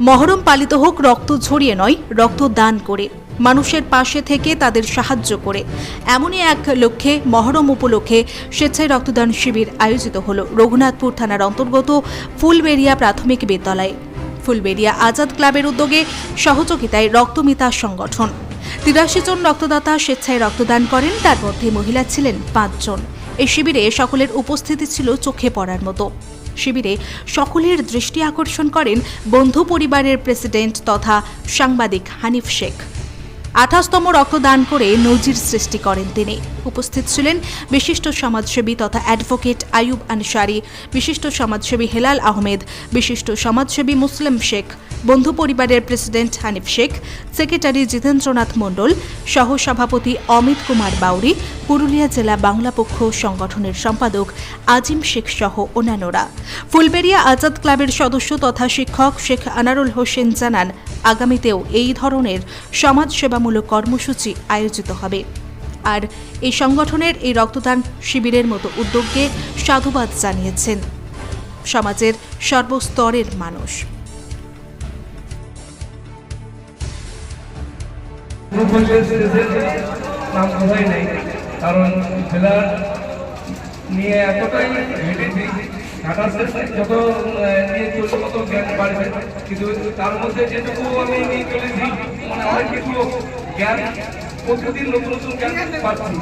মহরম পালিত হোক, রক্ত ঝরিয়ে নয়, রক্ত দান করে। মানুষের পাশে থেকে তাদের সাহায্য করে। এমনই এক লক্ষ্যে মহরম উপলক্ষে স্বেচ্ছায় রক্তদান শিবির আয়োজিত হল। রঘুনাথপুর থানার অন্তর্গত ফুলবেড়িয়া প্রাথমিক বিদ্যালয়ে। ফুলবেড়িয়া আজাদ ক্লাবের উদ্যোগে সহযোগিতায় রক্তমিতা সংগঠন। তিরাশি জন রক্তদাতা স্বেচ্ছায় রক্তদান করেন, তার মধ্যে মহিলা ছিলেন পাঁচজন এই শিবিরে সকলের উপস্থিতি ছিল চোখে পড়ার মতো। শিবিরে সকলের দৃষ্টি আকর্ষণ করেন বন্ধু পরিবারের প্রেসিডেন্ট তথা সাংবাদিক হানিফ শেখ। আঠাশতম রক্তদান করে নজির সৃষ্টি করেন তিনি। উপস্থিত ছিলেন বিশিষ্ট সমাজসেবী তথা অ্যাডভোকেট আয়ুব আনসারি, বিশিষ্ট সমাজসেবী হেলাল আহমেদ, বিশিষ্ট সমাজসেবী মুসলিম শেখ বন্ধু পরিবারের প্রেসিডেন্ট হানিফ শেখ, সেক্রেটারি জিতেন্দ্রনাথ মণ্ডল সহ সভাপতি অমিত কুমার বাউরি, পুরুলিয়া জেলা বাংলা পক্ষ সংগঠনের সম্পাদক আজিম শেখ সহ অন্যান্যরা। ফুলবেড়িয়া আজাদ ক্লাবের সদস্য তথা শিক্ষক শেখ আনারুল হোসেন জানান, আগামীতেও এই ধরনের সমাজসেবামূলক কর্মসূচি আয়োজিত হবে। আর এই সংগঠনের এই রক্তদান শিবিরের মতো উদ্যোগকে সাধুবাদ জানিয়েছেন। সমাজের সর্বস্তরের মানুষ। গ্রুপ নাম কোথায় নেই কারণ খেলার নিয়ে এতটাই হেঁটেছি শেষে যত নিয়ে চলছে তত জ্ঞান বাড়বে কিন্তু তার মধ্যে যেটুকু আমি নিয়ে চলেছি মানে অনেক কিছু জ্ঞান প্রতিদিন নতুন নতুন জ্ঞান পাচ্ছি।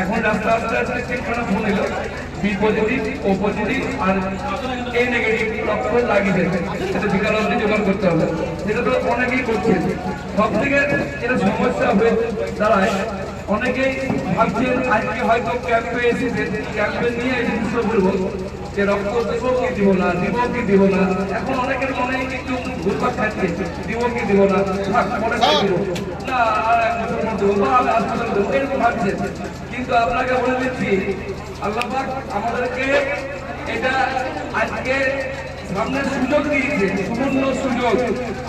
এখন রাস্তা আস্তে আস্তে ঠিকঠাক ফোন এলো। বি ও পজিটিভ আর এ নেগেটিভ রক্ত লাগিয়ে দেবে। সেটা বিকাল অবধি জোগাড় করতে হবে। সেটা তো অনেকেই করছে। সব থেকে যেটা সমস্যা হয়ে দাঁড়ায়, অনেকেই ভাবছেন, আজকে হয়তো ক্যাম্পে এসেছে। ক্যাম্পে নিয়ে জিনিসটা বলব। যে রক্ত দেবো, কি দিব না, দিব, কি দিব না। এখন অনেকের মনে খাচ্ছে দিব, কি দিব না খাই দিব। না, আর এক বছর দেবো এরকম ভাবছেন কিন্তু আপনাকে বলে দিচ্ছি, আল্লাহ আমাদেরকে এটা আজকে সামনে সুযোগ দিয়েছে, সুবর্ণ সুযোগ।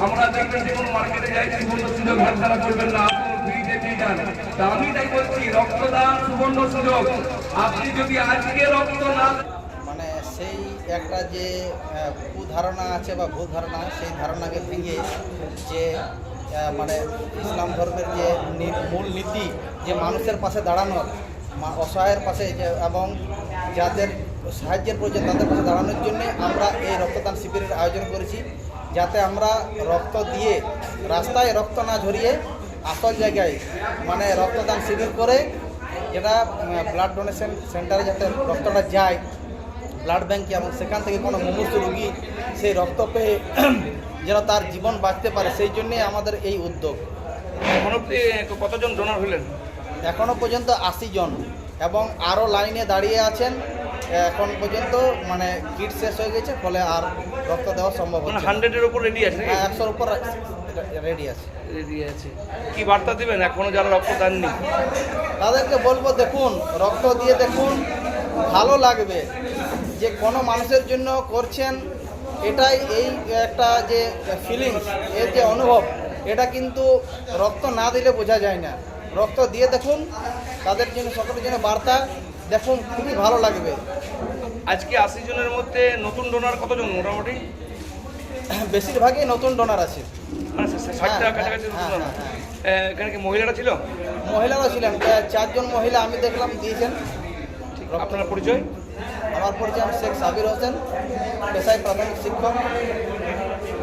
আমরা দেখবেন যে কোনো মার্কেটে যাই, সুবর্ণ সুযোগ হাতছাড়া করবেন না। আমি তাই বলছি, রক্তদান সুবর্ণ সুযোগ। আপনি যদি আজকে রক্ত না মানে একটা যে কুধারণা আছে বা ভূ ধারণা সেই ধারণাকে ভেঙে যে মানে ইসলাম ধর্মের যে মূল নীতি, যে মানুষের পাশে দাঁড়ানোর অসহায়ের পাশে এবং যাদের সাহায্যের প্রয়োজন তাদের পাশে দাঁড়ানোর জন্যে আমরা এই রক্তদান শিবিরের আয়োজন করেছি। যাতে আমরা রক্ত দিয়ে, রাস্তায় রক্ত না ঝরিয়ে আসল জায়গায় মানে রক্তদান শিবির করে যেটা ব্লাড ডোনেশন সেন্টারে যাতে রক্তটা যায় ব্লাড ব্যাংকে এবং সেখান থেকে কোনো মুমূর্ত রুগী সেই রক্ত পেয়ে যেন তার জীবন বাঁচতে পারে সেই জন্যে আমাদের এই উদ্যোগ। এখন অব্দি কতজন ডোনার হলেন? এখনও পর্যন্ত আশি জন এবং আরও লাইনে দাঁড়িয়ে আছেন। এখন পর্যন্ত মানে কিট শেষ হয়ে গেছে ফলে আর রক্ত দেওয়া সম্ভব হচ্ছে হান্ড্রেডের উপর রেডি আছে হ্যাঁ একশোর উপর রেডি আছে। রেডি আছে। কি বার্তা দিবেন? এখনও যারা রক্ত দেননি। তাদেরকে বলব দেখুন রক্ত দিয়ে দেখুন ভালো লাগবে। যে কোনো মানুষের জন্য করছেন এটাই এই একটা যে ফিলিংস এর যে অনুভব এটা কিন্তু রক্ত না দিলে বোঝা যায় না। রক্ত দিয়ে দেখুন তাদের জন্য সকলের জন্য বার্তা দেখুন খুবই ভালো লাগবে। আজকে আশি জনের মধ্যে নতুন ডোনার কতজন? মোটামুটি? বেশিরভাগই নতুন ডোনার আছে। মানে হ্যাঁ, হ্যাঁ, হ্যাঁ, এখানে কি মহিলারা ছিল? মহিলারা ছিলেন চারজন মহিলা আমি দেখলাম দিয়েছেন। আপনার পরিচয়? আমার পরিচয় আমি শেখ সাবির হোসেন পেশায় প্রাথমিক শিক্ষক।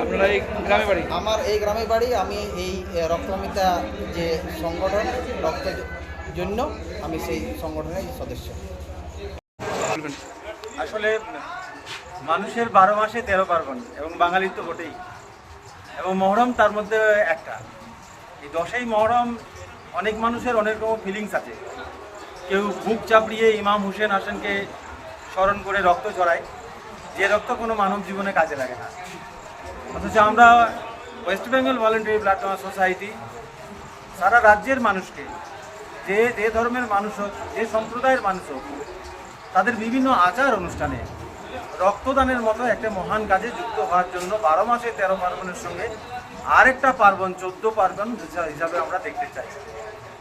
আপনারা এই গ্রামে বাড়ি? আমার এই গ্রামে বাড়ি আমি এই রক্তমিতা যে সংগঠন রক্তের জন্য আমি সেই সংগঠনের সদস্য। বলবেন। আসলে মানুষের বারো মাসে তেরো পার্বণ এবং বাঙালির তো বটেই। এবং মহরম তার মধ্যে একটা। এই দশই মহরম অনেক মানুষের অনেক রকম ফিলিংস আছে। কেউ বুক চাপড়িয়ে ইমাম হুসেন হাসানকে স্মরণ করে রক্ত চড়ায় যে রক্ত কোনো মানব জীবনে কাজে লাগে না। অথচ আমরা West Bengal voluntary blood donor society সারা রাজ্যের মানুষকে, যে যে ধর্মের মানুষ হোক, যে সম্প্রদায়ের মানুষ হোক, তাদের বিভিন্ন আচার অনুষ্ঠানে রক্তদানের মতো একটা মহান কাজে যুক্ত হওয়ার জন্য বারো মাসে তেরো পার্বণের সঙ্গে আরেকটা পার্বণ, চোদ্দ পার্বণ হিসাবে আমরা দেখতে চাই।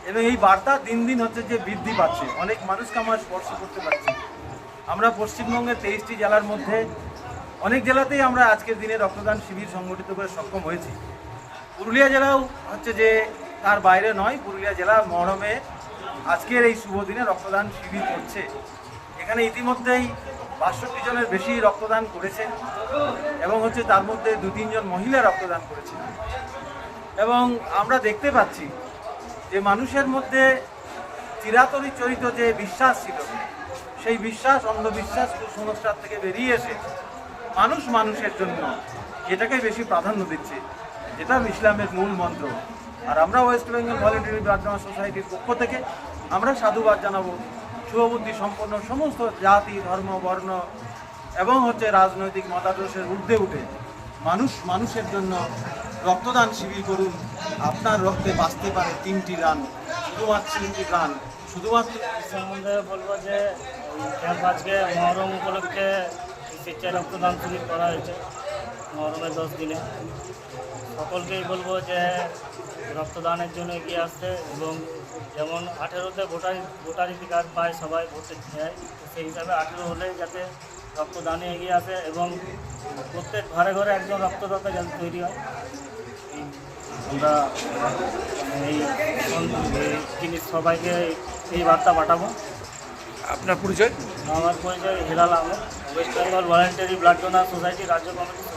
এবং এই বার্তা দিন দিন হচ্ছে যে বৃদ্ধি পাচ্ছে। অনেক মানুষকে আমরা স্পর্শ করতে পারছি। আমরা পশ্চিমবঙ্গের তেইশটি জেলার মধ্যে অনেক জেলাতেই আমরা আজকের দিনে রক্তদান শিবির সংগঠিত করে সক্ষম হয়েছি। পুরুলিয়া জেলাও হচ্ছে যে তার বাইরে নয়, পুরুলিয়া জেলা মহরমে আজকের এই শুভ দিনে রক্তদান শিবির করছে। এখানে ইতিমধ্যেই বাষট্টি জনের বেশি রক্তদান করেছেন এবং হচ্ছে তার মধ্যে দু তিনজন মহিলা রক্তদান করেছেন। এবং আমরা দেখতে পাচ্ছি যে মানুষের মধ্যে চিরাতরি চরিত যে বিশ্বাস ছিল সেই বিশ্বাস, অন্ধবিশ্বাস, কুসংস্কার থেকে বেরিয়ে এসে মানুষ মানুষের জন্য এটাকে বেশি প্রাধান্য দিচ্ছে। এটা ইসলামের মূল মন্ত্র। আর আমরা ওয়েস্ট বেঙ্গল ভলেন্টারি ব্লাড সোসাইটির পক্ষ থেকে আমরা সাধুবাদ জানাব। শুভবুদ্ধি সম্পন্ন সমস্ত জাতি, ধর্ম, বর্ণ এবং হচ্ছে রাজনৈতিক মতাদর্শের ঊর্ধ্বে উঠে মানুষ মানুষের জন্য রক্তদান শিবির করুন। আপনার রক্তে বাঁচতে পারে তিনটি গান শুধুমাত্র তিনটি গান শুধুমাত্র বলব যে ক্যাম্প আজকে মহরম উপলক্ষে স্বেচ্ছায় রক্তদান শিবির করা হয়েছে, মহরমের দশ দিনে। সকলকেই বলব যে রক্তদানের জন্য এগিয়ে আসতে এবং যেমন আঠেরোতে ভোটার ভোটাধিকার কার্ড পায় সবাই ভোটে তো সেই হিসাবে আঠেরো হলে যাতে রক্তদানে এগিয়ে আসে এবং প্রত্যেক ঘরে ঘরে একজন রক্তদাতা যাতে তৈরি হয়। আমরা এই জিনিস সবাইকে এই বার্তা পাঠাবো। আপনার পরিচয়? আমার পরিচয় Helal Ahmed. West Bengal voluntary blood donor society রাজ্য কমিটির